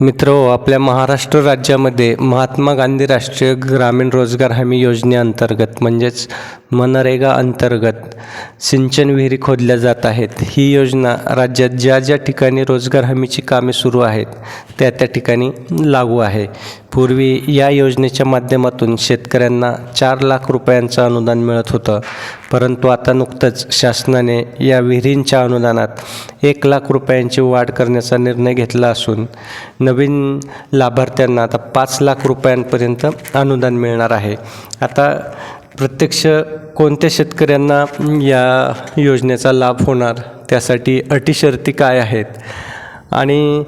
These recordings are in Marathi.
मित्र आपल्या महाराष्ट्र राज्यामध्ये महात्मा गांधी राष्ट्रीय ग्रामीण रोजगार हमी योजनेअंतर्गत म्हणजेच मनरेगा अंतर्गत सिंचन विहिरी खोदल्या जात आहेत. ही योजना राज्यात ज्या ज्या ठिकाणी रोजगार हमीची कामे सुरू आहेत त्या त्या ठिकाणी लागू आहे. पूर्वी या योजनेच्या माध्यमातून शेतकऱ्यांना चार लाख रुपयांचं अनुदान मिळत होतं. परंतु आता नुकतंच शासनाने या विहिरींच्या अनुदानात एक लाख रुपयांची वाढ करण्याचा निर्णय घेतला असून नवीन लाभार्थ्यांना आता पाच लाख रुपयांपर्यंत अनुदान मिळणार आहे. आता प्रत्यक्ष कोणत्या शेतकऱ्यांना या योजनेचा लाभ होणार? त्यासाठी अटी शर्ती काय आहेत? आणि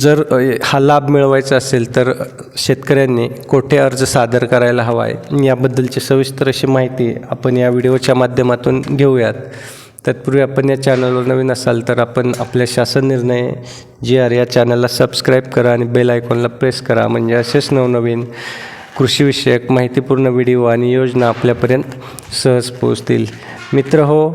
जर हा लाभ मिळवायचा असेल तर शेतकऱ्यांनी कोठे अर्ज सादर करायला हवा आहे याबद्दलची सविस्तर अशी माहिती आपण या व्हिडिओच्या माध्यमातून घेऊयात. तत्पूर्वी आपण या चॅनलवर नवीन असाल तर आपण आपल्या शासन निर्णय जी आर या चॅनलला सबस्क्राईब करा आणि बेल आयकॉनला प्रेस करा. म्हणजे असेच नवनवीन कृषीविषयक माहितीपूर्ण व्हिडिओ आणि योजना आपल्यापर्यंत सहज पोहोचतील. मित्र हो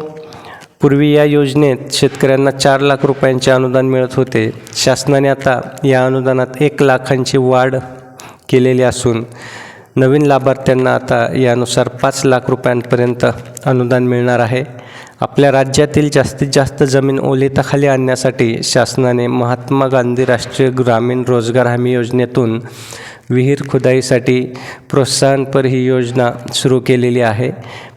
पूर्वी या योजनेत शेतकऱ्यांना चार लाख रुपयांचे अनुदान मिळत होते. शासनाने आता या अनुदानात एक लाखांची वाढ केलेली असून नवीन लाभार्थ्यांना आता यानुसार पाच लाख रुपयांपर्यंत अनुदान मिळणार आहे. आपल्या राज्यातील जास्तीत जास्त जमीन ओलिताखाली आणण्यासाठी शासनाने महात्मा गांधी राष्ट्रीय ग्रामीण रोजगार हमी योजनेतून विहीर खुदाईसाठी प्रोत्साहनपर ही योजना सुरू केलेली आहे.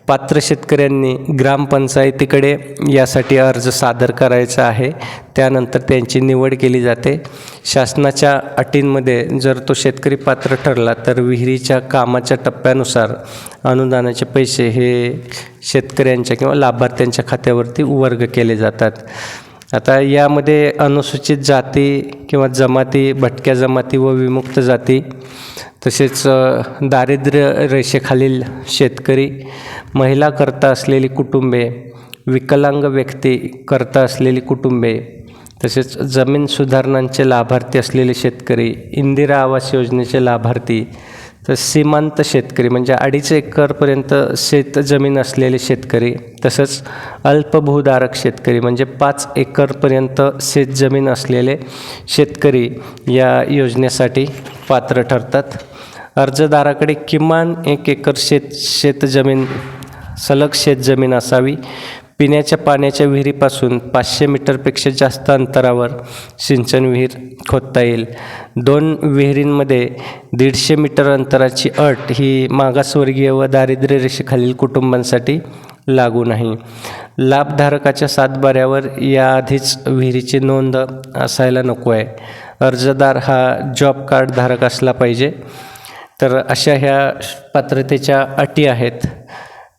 पात्र शेतकऱ्यांनी ग्रामपंचायतीकडे यासाठी अर्ज सादर करायचा आहे. त्यानंतर त्यांची निवड केली जाते. शासनाच्या अटींमध्ये जर तो शेतकरी पात्र ठरला तर विहिरीच्या कामाच्या टप्प्यानुसार अनुदानाचे पैसे हे शेतकऱ्यांच्या किंवा लाभार्थ्यांच्या खात्यावरती वर्ग केले जातात. आता यामध्ये अनुसूचित जाती किंवा जमाती भटक्या जमाती व विमुक्त जाती तसेच दारिद्र्य रेषेखालील शेतकरी महिला करता असलेली कुटुंबे विकलांग व्यक्ती करता असलेली कुटुंबे तसेच जमीन सुधारणांचे लाभार्थी असलेले शेतकरी इंदिरा आवास योजनेचे लाभार्थी तर सीमांत शेतकरी म्हणजे अडीच एकरपर्यंत शेत जमीन असलेले शेतकरी तसंच अल्पभूधारक शेतकरी म्हणजे पाच एकरपर्यंत शेत जमीन असलेले शेतकरी या योजनेसाठी पात्र ठरतात. अर्जदाराकडे किमान एक एकर शेत शेतजमीन सलग शेतजमीन असावी. पिण्याच्या पाण्याच्या विहिरीपासून पाचशे मीटरपेक्षा जास्त अंतरावर सिंचन विहीर खोदता येईल. दोन विहिरींमध्ये दीडशे मीटर अंतराची अट ही मागासवर्गीय व दारिद्र्य रेषेखालील कुटुंबांसाठी लागू नाही. लाभधारकाच्या सातबाऱ्यावर याआधीच विहिरीची नोंद असायला नको आहे. अर्जदार हा जॉब कार्ड धारक असला पाहिजे. तर अशा ह्या पात्रतेच्या अटी आहेत.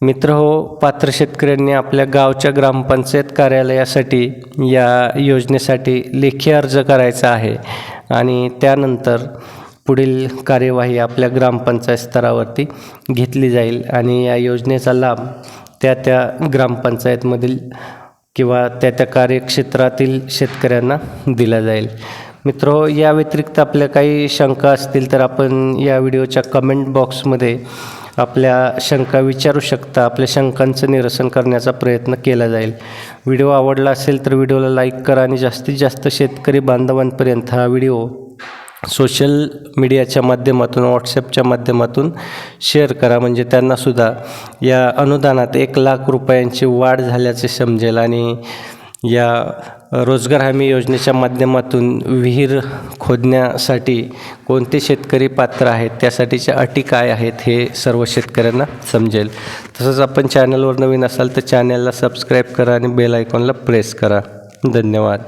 मित्र हो पात्र शेतकऱ्यांनी आपल्या गावच्या ग्रामपंचायत कार्यालयासाठी या योजनेसाठी लेखी अर्ज करायचा आहे आणि त्यानंतर पुढील कार्यवाही आपल्या ग्रामपंचायत स्तरावरती घेतली जाईल आणि या योजनेचा लाभ त्या त्या ग्रामपंचायतमधील किंवा त्या त्या कार्यक्षेत्रातील शेतकऱ्यांना दिला जाईल. मित्र हो, या व्यतिरिक्त आपल्या काही शंका असतील तर आपण या व्हिडिओच्या कमेंट बॉक्समध्ये आपल्या शंका विचारू शकता आपल्या शंकांचं निरसन करण्याचा प्रयत्न केला जाईल. व्हिडिओ आवडला असेल तर व्हिडिओला लाईक करा आणि जास्तीत जास्त शेतकरी बांधवांपर्यंत हा व्हिडिओ सोशल मीडियाच्या माध्यमातून व्हॉट्सॲपच्या माध्यमातून शेअर करा. म्हणजे त्यांनासुद्धा या अनुदानात एक लाख रुपयांची वाढ झाल्याचे समजेल आणि या रोजगार हमी योजनेच्या माध्यमातून विहीर खोदण्यासाठी कोणते शेतकरी पात्र आहेत? त्यासाठीच्या अटी काय आहेत हे सर्व शेतकऱ्यांना समजेल. तसंच आपण चॅनलवर नवीन असाल तर चॅनलला सबस्क्राईब करा आणि बेल आयकॉनला प्रेस करा. धन्यवाद.